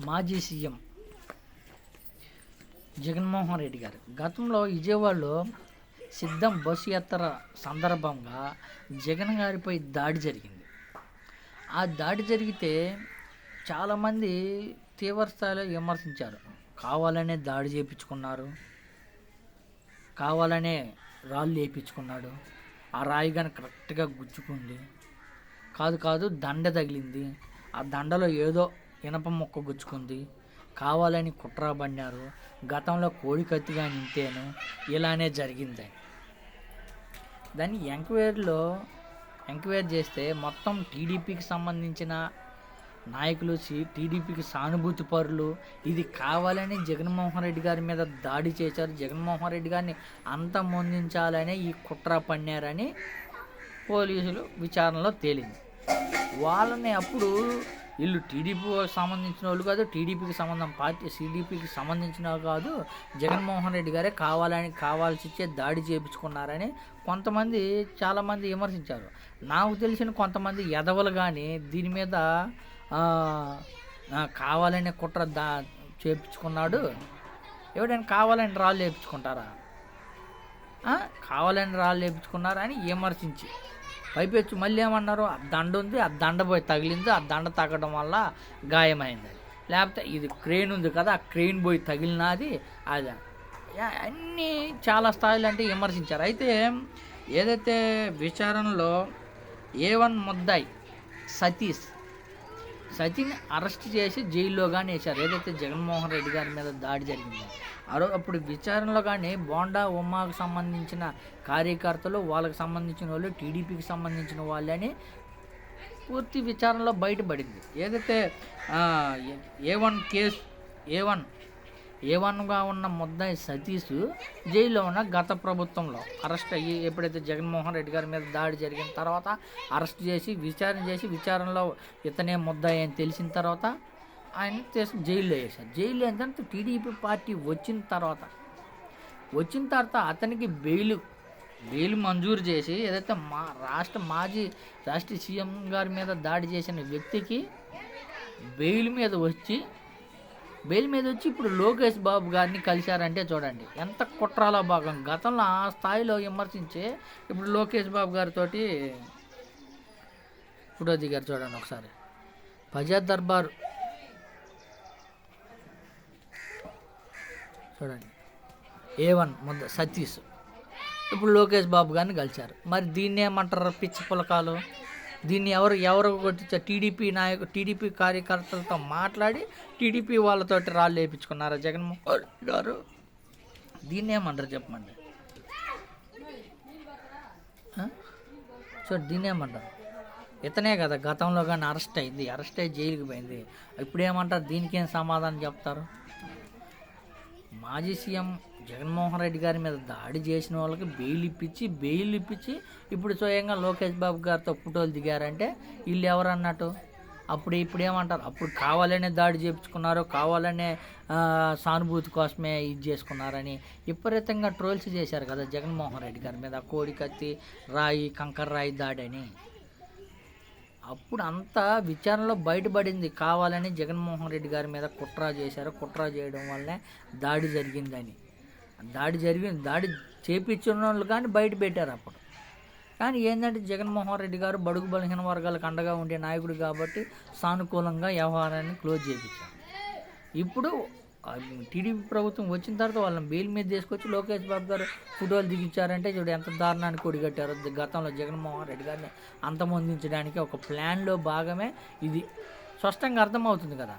మాజీ సీఎం జగన్మోహన్ రెడ్డి గారు. గతంలో విజయవాడలో సిద్ధం బస్సు యాత్ర సందర్భంగా జగన్ గారిపై దాడి జరిగింది. ఆ దాడి జరిగితే చాలామంది తీవ్ర స్థాయిలో విమర్శించారు. కావాలనే దాడి చేయించుకున్నారు. కావాలనే రాళ్ళు వేయించుకున్నాడు. ఆ రాయి కానీ కరెక్ట్గా గుచ్చుకుంది. కాదు కాదు దండ తగిలింది. ఆ దండలో ఏదో ఇనప మొక్క గుచ్చుకుంది. కావాలని కుట్ర పడినారు గతంలో కోడి కత్తిగా నింతేను. ఇలానే జరిగింది. దాన్ని ఎంక్వైరీలో ఎంక్వైరీ చేస్తే మొత్తం టీడీపీకి సంబంధించిన నాయకులు సి- టీడీపీకి సానుభూతి పరులు ఇది కావాలని జగన్మోహన్ రెడ్డి గారి మీద దాడి చేశారు. జగన్మోహన్ రెడ్డి గారిని అంతమొందించాలనే ఈ కుట్ర పన్నారని పోలీసులు విచారణలో తేలింది. వాళ్ళని అప్పుడు వీళ్ళు టీడీపీకి సంబంధించిన వాళ్ళు కాదు టీడీపీకి సంబంధం పార్టీ టీడీపీకి సంబంధించిన వాళ్ళు కాదు జగన్మోహన్ రెడ్డి గారే కావాలని కావాల్సి ఇచ్చే దాడి చేయించుకున్నారని కొంతమంది చాలామంది విమర్శించారు. నాకు తెలిసిన కొంతమంది ఎదవలు కానీ దీని మీద కావాలనే కావాలని కుట్ర దా చేయించుకున్నాడు ఎవడైనా కావాలని రాళ్ళు వేయించుకుంటారా కావాలని రాళ్ళు వేయించుకున్నారా అని విమర్శించి. పైపెచ్చు మళ్ళీ ఏమన్నారు ఆ దండ ఉంది ఆ దండ పోయి తగిలింది ఆ దండ తగ్గడం వల్ల గాయమైంది లేకపోతే ఇది క్రెయిన్ ఉంది కదా ఆ క్రెయిన్ పోయి తగిలినది అది. యా- అన్నీ చాలా స్థాయిలు అంటే విమర్శించారు. అయితే ఏదైతే విచారణలో ఏ వన్ ముద్దాయి సతీష్ సచిన్ అరెస్ట్ చేసి జైల్లో కానీ వేశారు. ఏదైతే జగన్మోహన్ రెడ్డి గారి మీద దాడి జరిగిందో అరో అప్పుడు విచారణలో కానీ బోండా ఉమ్మాకు సంబంధించిన కార్యకర్తలు వాళ్ళకి సంబంధించిన వాళ్ళు టీడీపీకి సంబంధించిన వాళ్ళని పూర్తి విచారణలో బయటపడింది. ఏదైతే A one case A one A వన్గా ఉన్న ముద్దాయి సతీష్ జైల్లో ఉన్న గత ప్రభుత్వంలో అరెస్ట్ అయ్యి ఎప్పుడైతే జగన్మోహన్ రెడ్డి గారి మీద దాడి జరిగిన తర్వాత అరెస్ట్ చేసి విచారణ చేసి విచారణలో ఇతనే ముద్దాయి అని తెలిసిన తర్వాత ఆయన చేసి జైల్లో వేశారు. జైల్లో ఏంటంటే టీడీపీ పార్టీ వచ్చిన తర్వాత వచ్చిన తర్వాత అతనికి బెయిల్ బెయిల్ మంజూరు చేసి ఏదైతే మా రాష్ట్ర మాజీ రాష్ట్ర సీఎం గారి మీద దాడి చేసిన వ్యక్తికి బెయిల్ మీద వచ్చి బెయిల్ మీద వచ్చి ఇప్పుడు లోకేష్ బాబు గారిని కలిశారంటే చూడండి ఎంత కుట్రాలో భాగం. గతంలో ఆ స్థాయిలో విమర్శించి ఇప్పుడు లోకేష్ బాబు గారితో ఫోటో దిగారు చూడండి ఒకసారి. ప్రజా దర్బార్. చూడండి. ఏ వన్ ముద్ద సతీష్. ఇప్పుడు లోకేష్ బాబు గారిని కలిశారు. మరి దీన్ని ఏమంటారు పిచ్చి పులకాలు? దీన్ని ఎవరు ఎవరు కొట్టించారు టీడీపీ నాయకు టీడీపీ కార్యకర్తలతో మాట్లాడి టీడీపీ వాళ్ళతోటి రాళ్ళు వేయించుకున్నారా జగన్మోహన్ గారు? దీన్ని ఏమంటారు చెప్పమండి సో దీన్ని ఏమంటారు? ఇతనే కదా గతంలో కానీ అరెస్ట్ అయింది అరెస్ట్ అయ్యి జైలుకి పోయింది. ఇప్పుడు ఏమంటారు? దీనికి ఏం సమాధానం చెప్తారు? మాజీ సీఎం జగన్మోహన్ రెడ్డి గారి మీద దాడి చేసిన వాళ్ళకి బెయిల్ ఇప్పించి బెయిల్ ఇప్పించి ఇప్పుడు స్వయంగా లోకేష్ బాబు గారితో ఫోటోలు దిగారంటే వీళ్ళు ఎవరు అన్నట్టు? అప్పుడు ఇప్పుడు ఏమంటారు? అప్పుడు కావాలనే దాడి చేయించుకున్నారు కావాలనే సానుభూతి కోసమే ఇది చేసుకున్నారని విపరీతంగా ట్రోల్స్ చేశారు కదా జగన్మోహన్ రెడ్డి గారి మీద కోడి కత్తి రాయి కంకర రాయి దాడి అని అప్పుడు అంతా విచారణలో బయటపడింది. కావాలని జగన్మోహన్ రెడ్డి గారి మీద కుట్ర చేశారు. కుట్ర చేయడం వల్లనే దాడి జరిగిందని. దాడి జరిగింది దాడి చేపించిన వాళ్ళు కానీ బయట పెట్టారు అప్పుడు. కానీ ఏంటంటే జగన్మోహన్ రెడ్డి గారు బడుగు బలహీన వర్గాలకు అండగా ఉండే నాయకుడు కాబట్టి సానుకూలంగా వ్యవహారాన్ని క్లోజ్ చేయించారు ఇప్పుడు టీడీపీ ప్రభుత్వం వచ్చిన తర్వాత వాళ్ళని బెయిల్ మీద తీసుకొచ్చి లోకేష్ బాబు గారు ఫోటోలు దిగించారంటే చూడు ఎంత దారుణానికి కొడిగట్టారు గతంలో జగన్మోహన్ రెడ్డి గారిని అంతమొందించడానికి ఒక ప్లాన్లో భాగమే ఇది. స్పష్టంగా అర్థమవుతుంది కదా.